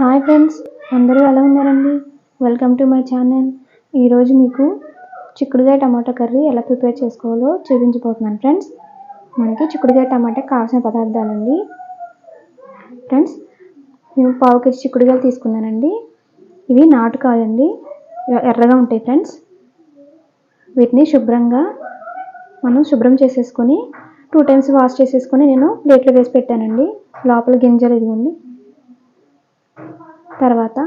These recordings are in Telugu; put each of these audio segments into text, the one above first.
హాయ్ ఫ్రెండ్స్ అందరూ ఎలా ఉన్నారండి? వెల్కమ్ టు మై ఛానల్ ఈరోజు మీకు చిక్కుడుకాయ టమాటా కర్రీ ఎలా ప్రిపేర్ చేసుకోవాలో చూపించబోతున్నాను ఫ్రెండ్స్. మనకి చిక్కుడుకాయ టమాటా కావాల్సిన పదార్థాలండి. ఫ్రెండ్స్ నేను పావు కేజీ చిక్కుడుకాయలు తీసుకున్నానండి. ఇవి నాటుకాయండి. ఎర్రగా ఉంటాయి ఫ్రెండ్స్. వీటిని శుభ్రంగా మనం శుభ్రం చేసేసుకొని టూ టైమ్స్ వాష్ చేసేసుకొని నేను ప్లేట్లో వేసి పెట్టానండి. లోపల గింజలు ఇదిగోండి. తర్వాత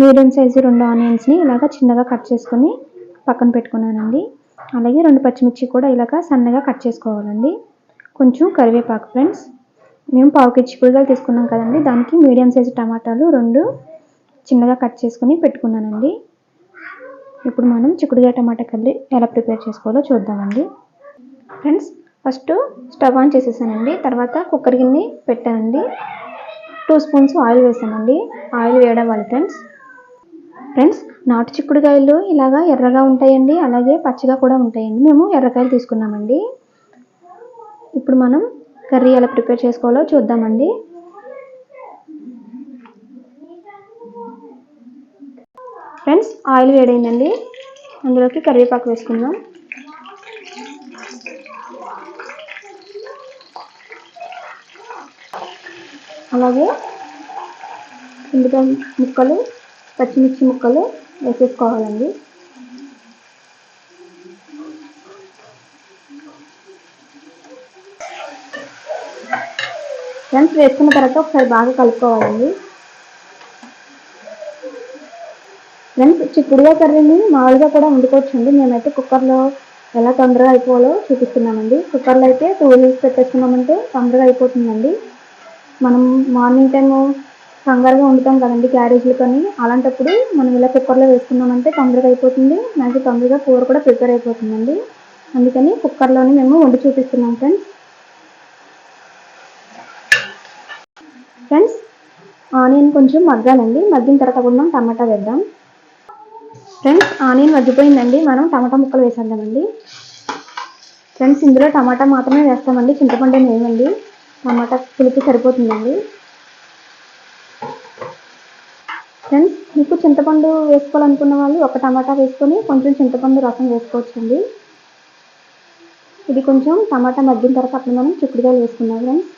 మీడియం సైజు రెండు ఆనియన్స్ని ఇలాగ చిన్నగా కట్ చేసుకొని పక్కన పెట్టుకున్నానండి. అలాగే రెండు పచ్చిమిర్చి కూడా ఇలాగ సన్నగా కట్ చేసుకోవాలండి. కొంచెం కరివేపాకు ఫ్రెండ్స్. మేము పావు కేజీ కూరగాయలు తీసుకున్నాం కదండి. దానికి మీడియం సైజు టమాటాలు రెండు చిన్నగా కట్ చేసుకొని పెట్టుకున్నానండి. ఇప్పుడు మనం చిక్కుడుగా టమాటా కర్రీ ఎలా ప్రిపేర్ చేసుకోవాలో చూద్దామండి. ఫ్రెండ్స్ ఫస్ట్ స్టవ్ ఆన్ చేసేసానండి. తర్వాత కుక్కర్ గిన్నె పెట్టానండి. టూ స్పూన్స్ ఆయిల్ వేసామండి ఆయిల్ వేయడం వల్ల ఫ్రెండ్స్. ఫ్రెండ్స్ నాటు చిక్కుడుకాయలు ఇలాగా ఎర్రగా ఉంటాయండి. అలాగే పచ్చగా కూడా ఉంటాయండి. మేము ఎర్రకాయలు తీసుకున్నామండి. ఇప్పుడు మనం కర్రీ ఎలా ప్రిపేర్ చేసుకోవాలో చూద్దామండి. ఫ్రెండ్స్ ఆయిల్ వేడైందండి. అందులోకి కరివేపాకు వేసుకుందాం. అలాగే ఉల్లిపాయ ముక్కలు పచ్చిమిర్చి ముక్కలు వేసేసుకోవాలండి. ఫ్రెండ్స్ వేసుకున్న తర్వాత ఒకసారి బాగా కలుపుకోవాలండి. ఫ్రెండ్స్ చిక్కుడుగా కర్రీని మామూలుగా కూడా వండుకోవచ్చండి. మేమైతే కుక్కర్లో ఎలా తొందరగా అయిపోవాలో చూపిస్తున్నామండి. కుక్కర్లో అయితే టూ హీల్స్ పెట్టేసుకున్నామంటే తొందరగా అయిపోతుందండి. మనం మార్నింగ్ టైము కంగారుగా వండుతాం కదండి క్యారేజీలు కానీ అలాంటప్పుడు మనం ఇలా కుక్కర్లో వేసుకున్నామంటే తొందరగా అయిపోతుంది. మనకి తొందరగా కూర కూడా ప్రిపేర్ అయిపోతుందండి. అందుకని కుక్కర్లోనే మేము వండి చూపిస్తున్నాం ఫ్రెండ్స్. ఫ్రెండ్స్ ఆనియన్ కొంచెం మగ్గాలండి. మగ్గిన తర్వాత కూడా మనం టమాటా వేద్దాం. ఫ్రెండ్స్ ఆనియన్ మగ్గిపోయిందండి. మనం టమాటా ముక్కలు వేసేద్దామండి. ఫ్రెండ్స్ ఇందులో టమాటా మాత్రమే వేస్తామండి. చింతపండు ఏమండి టమాటా పులుపు సరిపోతుందండి. ఫ్రెండ్స్ మీకు చింతపండు వేసుకోవాలనుకున్న వాళ్ళు ఒక టమాటా వేసుకొని కొంచెం చింతపండు రసం వేసుకోవచ్చండి. ఇది కొంచెం టమాటా మగ్గిన తర్వాత అప్పుడు మనం చిక్కుడుకాయలు వేసుకుందాం ఫ్రెండ్స్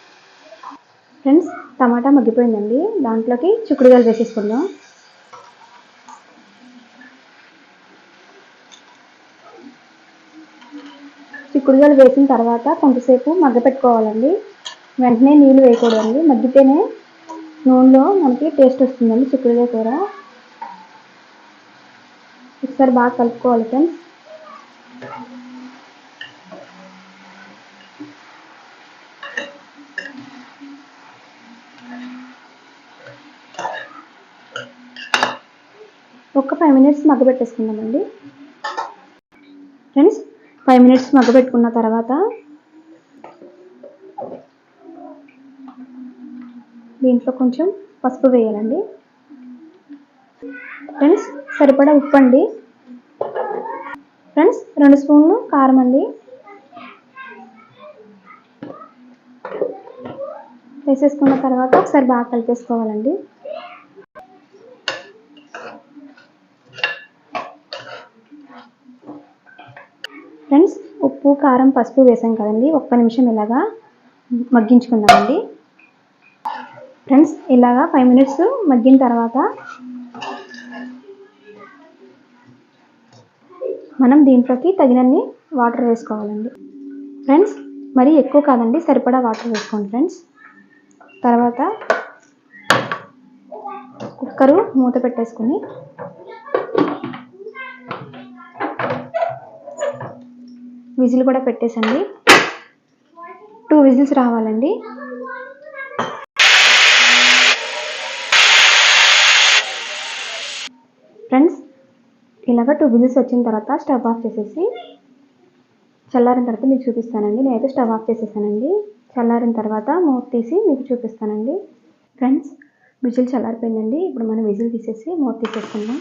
ఫ్రెండ్స్ టమాటా మగ్గిపోయిందండి. దాంట్లోకి చిక్కుడుకాయలు వేసేసుకుందాం. చిక్కుడుకాయలు వేసిన తర్వాత కొంతసేపు మగ్గపెట్టుకోవాలండి. వెంటనే నీళ్ళు వేయకూడదండి. మగ్గితేనే నూనెలో మనకి టేస్ట్ వస్తుందండి చిక్కుడుకాయ కూర. ఒకసారి బాగా కలుపుకోవాలి ఫ్రెండ్స్. ఒక ఫైవ్ మినిట్స్ మగ్గబెట్టేసుకుందామండి. ఫ్రెండ్స్ ఫైవ్ మినిట్స్ మగ్గబెట్టుకున్న తర్వాత దీంట్లో కొంచెం పసుపు వేయాలండి. ఫ్రెండ్స్ సరిపడా ఉప్పు అండి. ఫ్రెండ్స్ రెండు స్పూన్లు కారం అండి. వేసేసుకున్న తర్వాత ఒకసారి బాగా కలిపేసుకోవాలండి. ఫ్రెండ్స్ ఉప్పు కారం పసుపు వేసాం కదండి. ఒక్క నిమిషం ఇలాగా మగ్గించుకుందామండి. ఫ్రెండ్స్ ఇలాగా ఫైవ్ మినిట్స్ మగ్గిన తర్వాత మనం దీంట్లోకి తగినన్ని వాటర్ వేసుకోవాలండి. ఫ్రెండ్స్ మరీ ఎక్కువ కాదండి సరిపడా వాటర్ వేసుకోండి ఫ్రెండ్స్ తర్వాత కుక్కరు మూత పెట్టేసుకుని విజిల్ కూడా పెట్టేసండి. టూ విజిల్స్ రావాలండి ఫ్రెండ్స్ ఇలాగ టూ విజిల్స్ వచ్చిన తర్వాత స్టవ్ ఆఫ్ చేసేసి చల్లారిన తర్వాత మీకు చూపిస్తానండి. నేనైతే స్టవ్ ఆఫ్ చేసేసానండి. చల్లారిన తర్వాత మూత తీసి మీకు చూపిస్తానండి. ఫ్రెండ్స్ విజిల్ చల్లారిపోయిందండి. ఇప్పుడు మనం విజిల్ తీసేసి మూత తీసేసుకుందాం.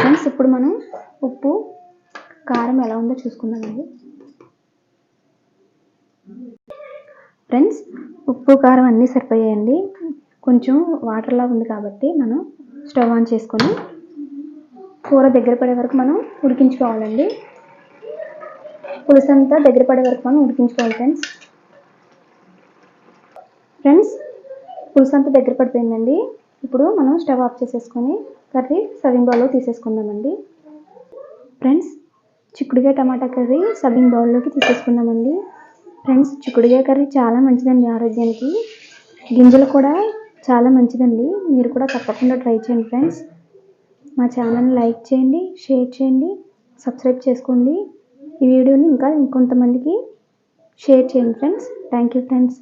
ఫ్రెండ్స్ ఇప్పుడు మనం ఉప్పు కారం ఎలా ఉందో చూసుకుందామండి. ఫ్రెండ్స్ ఉప్పు కారం అన్నీ సరిపోయాయండి. కొంచెం వాటర్లా ఉంది కాబట్టి మనం స్టవ్ ఆన్ చేసుకొని కూర దగ్గర పడే వరకు మనం ఉడికించుకోవాలండి. పులుసు అంతా దగ్గర పడే వరకు మనం ఉడికించుకోవాలి ఫ్రెండ్స్. ఫ్రెండ్స్ పులుసు అంతా దగ్గర పడిపోయిందండి. ఇప్పుడు మనం స్టవ్ ఆఫ్ చేసేసుకొని కర్రీ సర్వింగ్ బౌల్లో తీసేసుకుందామండి. ఫ్రెండ్స్ చిక్కుడుగా టమాటా కర్రీ సర్వింగ్ బౌల్లోకి తీసేసుకుందామండి. ఫ్రెండ్స్ చిక్కుడుకాయ కర్రీ చాలా మంచిదండి ఆరోగ్యానికి. గింజలు కూడా చాలా మంచిదండి. మీరు కూడా తప్పకుండా ట్రై చేయండి ఫ్రెండ్స్. మా ఛానల్ని లైక్ చేయండి షేర్ చేయండి సబ్స్క్రైబ్ చేసుకోండి. ఈ వీడియోని ఇంకా ఇంకొంతమందికి షేర్ చేయండి ఫ్రెండ్స్. Thank you friends.